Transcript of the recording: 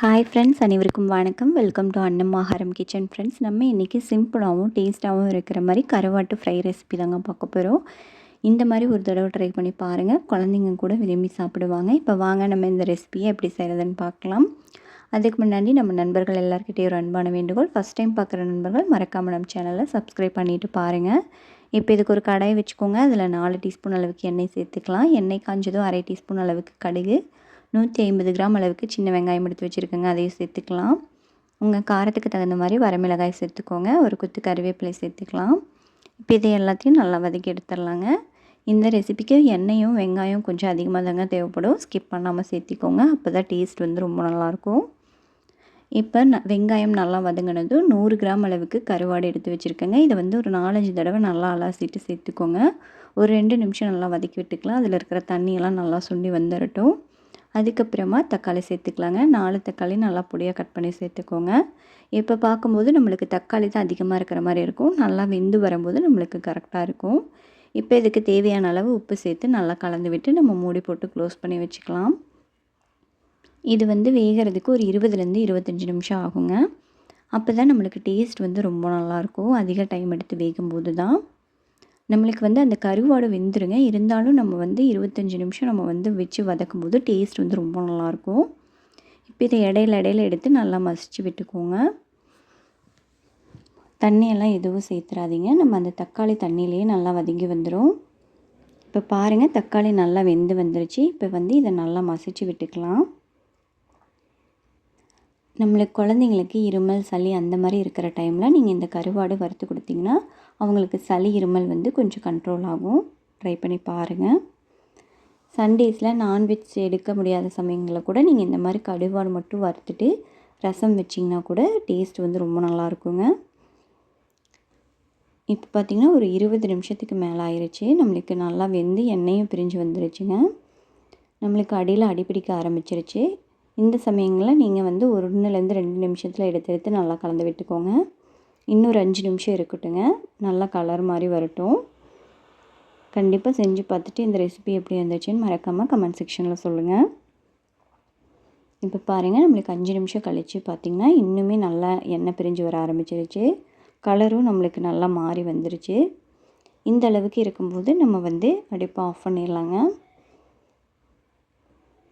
Hi friends அனைவருக்கும் வணக்கம். Welcome to அன்னம் ஆகாரம் கிச்சன் ஃப்ரெண்ட்ஸ் நம்ம இன்றைக்கி சிம்பிளாகவும் டேஸ்ட்டாகவும் இருக்கிற மாதிரி கருவாட்டு ஃப்ரை ரெசிபி தாங்க பார்க்க போகிறோம் இந்த மாதிரி ஒரு தடவை ட்ரை பண்ணி பாருங்கள் குழந்தைங்க கூட விரும்பி சாப்பிடுவாங்க. இப்போ வாங்க நம்ம இந்த ரெசிபியை எப்படி செய்கிறதுன்னு பார்க்கலாம். அதுக்கு முன்னாடி நம்ம நண்பர்கள் எல்லாருக்கிட்டே ஒரு அன்பான வேண்டுகோள். ஃபஸ்ட் டைம் பார்க்குற நண்பர்கள் மறக்காமல் நம்ம சேனலை சப்ஸ்கிரைப் பண்ணிவிட்டு பாருங்கள் இப்போ இதுக்கு ஒரு கடாய் வச்சுக்கோங்க. அதில் நாலு டீஸ்பூன் அளவுக்கு எண்ணெய் சேர்த்துக்கலாம். எண்ணெய் காஞ்சதும் அரை டீஸ்பூன் அளவுக்கு கடுகு. நூற்றி ஐம்பது கிராம் அளவுக்கு சின்ன வெங்காயம் எடுத்து வச்சுருக்கேங்க அதையும் சேர்த்துக்கலாம். உங்கள் காரத்துக்கு தகுந்த மாதிரி வரமிளகாய் சேர்த்துக்கோங்க ஒரு குத்து கருவேப்பிலை சேர்த்துக்கலாம். இப்போ இதை எல்லாத்தையும் நல்லா வதக்கி எடுத்துடலாங்க. இந்த ரெசிபிக்கு எண்ணெயும் வெங்காயம் கொஞ்சம் அதிகமாக தாங்க தேவைப்படும். ஸ்கிப் பண்ணாமல் சேர்த்திக்கோங்க அப்போ தான் டேஸ்ட் வந்து ரொம்ப நல்லாயிருக்கும். இப்போ ந வெங்காயம் நல்லா வதங்கினதும் நூறு கிராம் அளவுக்கு கருவாடு எடுத்து வச்சுருக்கேங்க. இதை வந்து ஒரு நாலஞ்சு தடவை நல்லா அலாசிட்டு சேர்த்துக்கோங்க. ஒரு ரெண்டு நிமிஷம் நல்லா வதக்கி விட்டுக்கலாம். அதில் இருக்கிற தண்ணியெல்லாம் நல்லா சுண்டி வந்துடட்டும் அதுக்கப்புறமா தக்காளி சேர்த்துக்கலாங்க. நாலு தக்காளி நல்லா பொடியாக கட் பண்ணி சேர்த்துக்கோங்க. இப்போ பார்க்கும்போது நம்மளுக்கு தக்காளி தான் அதிகமாக இருக்கிற மாதிரி இருக்கும். நல்லா வெந்து வரும்போது நம்மளுக்கு கரெக்டாக இருக்கும். இப்போ இதுக்கு தேவையான அளவு உப்பு சேர்த்து நல்லா கலந்து விட்டு நம்ம மூடி போட்டு க்ளோஸ் பண்ணி வச்சுக்கலாம். இது வந்து வேகிறதுக்கு ஒரு இருபதுலேருந்து இருபத்தஞ்சி நிமிஷம் ஆகுங்க. அப்போ தான் நம்மளுக்கு டேஸ்ட் வந்து ரொம்ப நல்லாயிருக்கும் அதிக டைம் எடுத்து வேகும்போது தான் நம்மளுக்கு வந்து அந்த கருவாடு வெந்துருங்க. இருந்தாலும் நம்ம வந்து இருபத்தஞ்சி நிமிஷம் நம்ம வந்து வச்சு வதக்கும் போது டேஸ்ட் வந்து ரொம்ப நல்லாயிருக்கும். இப்போ இதை இடையில இடையில எடுத்து நல்லா மசிச்சு விட்டுக்கோங்க. தண்ணியெல்லாம் எதுவும் சேர்த்துறாதீங்க. நம்ம அந்த தக்காளி தண்ணியிலேயே நல்லா வதங்கி வந்துடும் இப்போ பாருங்கள் தக்காளி நல்லா வெந்து வந்துருச்சு. இப்போ வந்து இதை நல்லா மசிச்சு விட்டுக்கலாம். நம்மளுக்கு குழந்தைங்களுக்கு இருமல் சளி அந்த மாதிரி இருக்கிற டைமில் நீங்கள் இந்த கருவாடு வறுத்து கொடுத்தீங்கன்னா அவங்களுக்கு சளி இருமல் வந்து கொஞ்சம் கண்ட்ரோல் ஆகும். ட்ரை பண்ணி பாருங்கள் சண்டேஸில் நான்வெஜ் எடுக்க முடியாத சமயங்களில் கூட நீங்கள் இந்த மாதிரி கருவாடு மட்டும் வறுத்துட்டு ரசம் வச்சிங்கன்னா கூட டேஸ்ட் வந்து ரொம்ப நல்லாயிருக்குங்க இப்போ பார்த்திங்கன்னா ஒரு இருபது நிமிஷத்துக்கு மேலே ஆயிடுச்சு நம்மளுக்கு நல்லா வெந்து எண்ணெயும் பிரிஞ்சு வந்துருச்சுங்க. நம்மளுக்கு அடியில் அடிப்பிடிக்க ஆரம்பிச்சிருச்சு. இந்த சமயங்களில் நீங்கள் வந்து ஒரு ஒன்றுலேருந்து ரெண்டு நிமிஷத்தில் எடுத்து எடுத்து நல்லா கலந்து விட்டுக்கோங்க. இன்னொரு அஞ்சு நிமிஷம் இருக்கட்டுங்க. நல்லா கலர் மாதிரி வரட்டும். கண்டிப்பாக செஞ்சு பார்த்துட்டு இந்த ரெசிபி எப்படி இருந்துச்சுன்னு மறக்காமல் கமெண்ட் செக்ஷனில் சொல்லுங்கள் இப்போ பாருங்கள் நம்மளுக்கு அஞ்சு நிமிஷம் கழித்து பார்த்திங்கன்னா இன்னுமே நல்லா எண்ணெய் பிரிஞ்சு வர ஆரம்பிச்சிருச்சு. கலரும் நம்மளுக்கு நல்லா மாறி வந்துருச்சு. இந்த அளவுக்கு இருக்கும்போது நம்ம வந்து அடுப்பை ஆஃப் பண்ணிடலாங்க.